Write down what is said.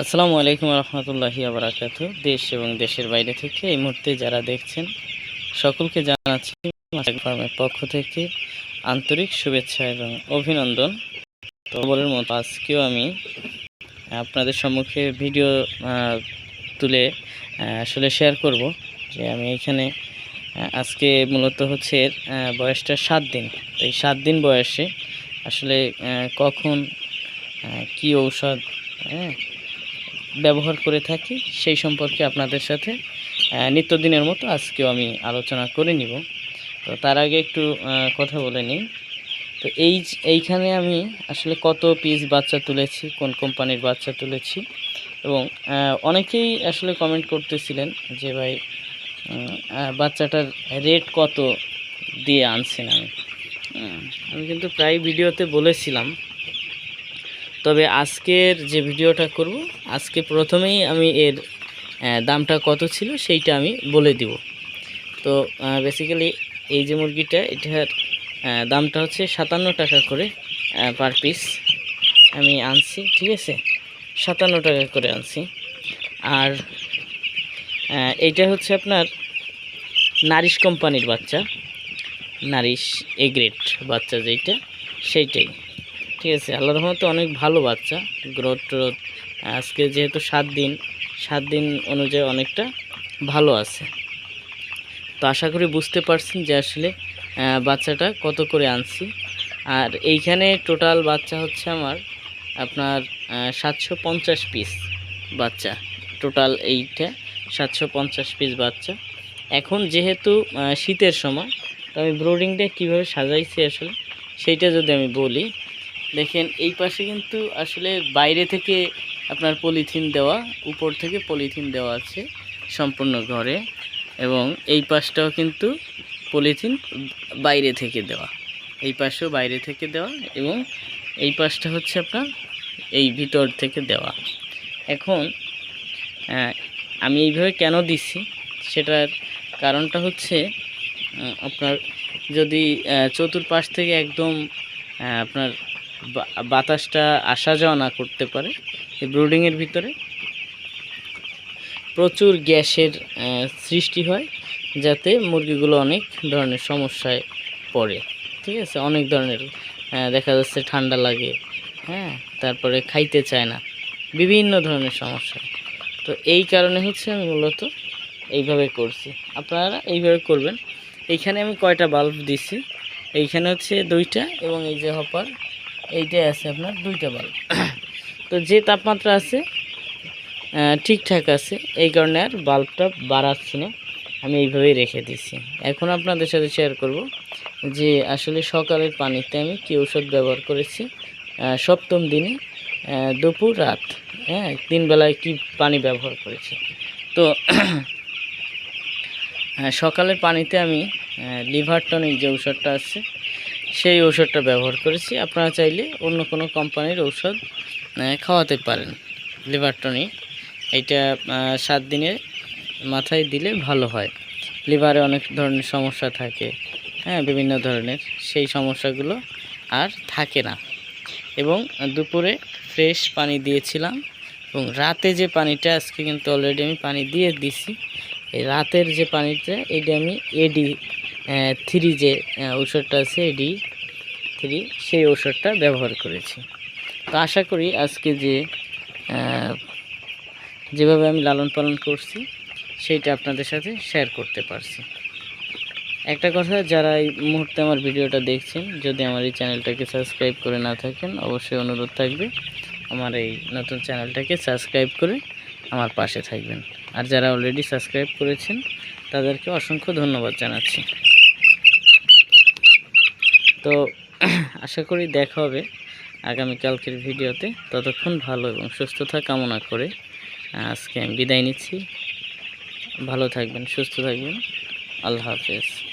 আসসালামু আলাইকুম রহমতুল্লাহি আবরাকাত দেশ এবং দেশের বাইরে থেকে এই মুহূর্তে যারা দেখছেন, সকলকে জানাচ্ছি ফার্মের পক্ষ থেকে আন্তরিক শুভেচ্ছা এবং অভিনন্দন। তো বলের মতো আজকেও আমি আপনাদের সম্মুখে ভিডিও তুলে আসলে শেয়ার করব যে আমি এখানে আজকে মূলত হচ্ছে বয়সটা সাত দিন। এই সাত দিন বয়সে আসলে কখন কি ঔষধ হ্যাঁ ব্যবহার করে থাকি, সেই সম্পর্কে আপনাদের সাথে নিত্যদিনের মতো আজকেও আমি আলোচনা করে নিব। তো তার আগে একটু কথা বলে নিই। তো এই এইখানে আমি আসলে কত পিস বাচ্চা তুলেছি, কোন কোম্পানির বাচ্চা তুলেছি এবং অনেকেই আসলে কমেন্ট করতেছিলেন যে ভাই বাচ্চাটার রেট কত দিয়ে আনছেন আমি। আমি কিন্তু প্রায় ভিডিওতে বলেছিলাম তবে আজকের যে ভিডিওটা করব, আজকে প্রথমেই আমি এর দামটা কত ছিল সেইটা আমি বলে দিব। তো বেসিক্যালি এই যে মুরগিটা, এটার দামটা হচ্ছে সাতান্ন টাকা করে পার পিস আমি আনছি, ঠিক আছে? সাতান্ন টাকা করে আনছি। আর এইটা হচ্ছে আপনার নারিশ কোম্পানির বাচ্চা। নারিশ এগ্রেট বাচ্চা যেইটা, সেইটাই। আছে আল্লাহ রহমতে অনেক ভালো বাচ্চা গ্রোথ ট্রোথ। আজকে যেহেতু সাত দিন সাত দিন অনুযায়ী অনেকটা ভালো আছে। তো আশা করি বুঝতে পারছেন যে আসলে বাচ্চাটা কত করে আনছি। আর এইখানে টোটাল বাচ্চা হচ্ছে আমার, আপনার সাতশো পঞ্চাশ পিস বাচ্চা। টোটাল এইটা সাতশো পঞ্চাশ পিস বাচ্চা। এখন যেহেতু শীতের সময়, তো আমি ব্রোডিংটা কীভাবে সাজাইছি আসলে, সেইটা যদি আমি বলি দেখেন, এই পাশে কিন্তু আসলে বাইরে থেকে আপনার পলিথিন দেওয়া, উপর থেকে পলিথিন দেওয়া আছে সম্পূর্ণ ঘরে এবং এই পাশটাও কিন্তু পলিথিন বাইরে থেকে দেওয়া। এই পাশেও বাইরে থেকে দেওয়া এবং এই পাশটা হচ্ছে আপনার এই ভিতর থেকে দেওয়া। এখন আমি এইভাবে কেন দিচ্ছি সেটার কারণটা হচ্ছে আপনার যদি চতুর্পাশ থেকে একদম আপনার বাতাসটা আসা যাওয়া না করতে পারে এই ব্রুডিংয়ের ভিতরে। প্রচুর গ্যাসের সৃষ্টি হয় যাতে মুরগিগুলো অনেক ধরনের সমস্যায় পড়ে। ঠিক আছে? অনেক ধরনের দেখা যাচ্ছে ঠান্ডা লাগে হ্যাঁ? তারপরে খাইতে চায় না, বিভিন্ন ধরনের সমস্যা। তো এই কারণে হচ্ছে আমি মূলত এইভাবে করছি। আপনারা এইভাবে করবেন। এইখানে আমি কয়টা বাল্ব দিছি? এইখানে হচ্ছে দুইটা এবং এই যে হপার। এইটাই আছে আপনার, দুইটা বাল্ব তো যে তাপমাত্রা আছে ঠিকঠাক আছে, এই কারণে আর বাল্বটা বাড়াচ্ছি না। আমি এইভাবেই রেখে দিছি এখন আপনাদের সাথে শেয়ার করব যে আসলে সকালের পানিতে আমি কী ওষুধ ব্যবহার করেছি সপ্তম দিনে দুপুর, রাত হ্যাঁ তিন বেলায় কী পানি ব্যবহার করেছি। তো সকালের পানিতে আমি লিভার টনিক যে ঔষধটা আছে সেই ঔষধটা ব্যবহার করেছি। আপনারা চাইলে অন্য কোনো কোম্পানির আহ, খাওয়াতে পারেন। লিভার টনিক এটা সাত দিনে মাথায় দিলে ভালো হয়। লিভারে অনেক ধরনের সমস্যা থাকে হ্যাঁ বিভিন্ন ধরনের। সেই সমস্যাগুলো আর থাকে না। এবং দুপুরে ফ্রেশ পানি দিয়েছিলাম এবং রাতে যে পানিটা আজকে কিন্তু অলরেডি আমি পানি দিয়ে দিছি। এই রাতের যে পানিটা এটা আমি এডি থ্রি যে ঔষধটা আছে, এডি থ্রি, সেই ঔষধটা ব্যবহার করেছি। তো আশা করি আজকে যে যেভাবে আমি লালন পালন করছি, সেইটা আপনাদের সাথে শেয়ার করতে পারছি। একটা কথা, যারা এই মুহূর্তে আমার ভিডিওটা দেখছেন, যদি আমার এই চ্যানেলটাকে সাবস্ক্রাইব করে না থাকেন, অবশ্যই অনুরোধ থাকবে, আমার এই নতুন চ্যানেলটাকে সাবস্ক্রাইব করে আমার পাশে থাকবেন। আর যারা অলরেডি সাবস্ক্রাইব করেছেন, তাদেরকে অসংখ্য ধন্যবাদ জানাচ্ছি। তো আশা করি দেখা হবে আগামী কালকের ভিডিওতে। ততক্ষণ ভালো এবং সুস্থতা কামনা করে আজকে আমি বিদায় নিচ্ছি। ভালো থাকবেন, সুস্থ থাকবেন। আল্লাহ হাফেজ।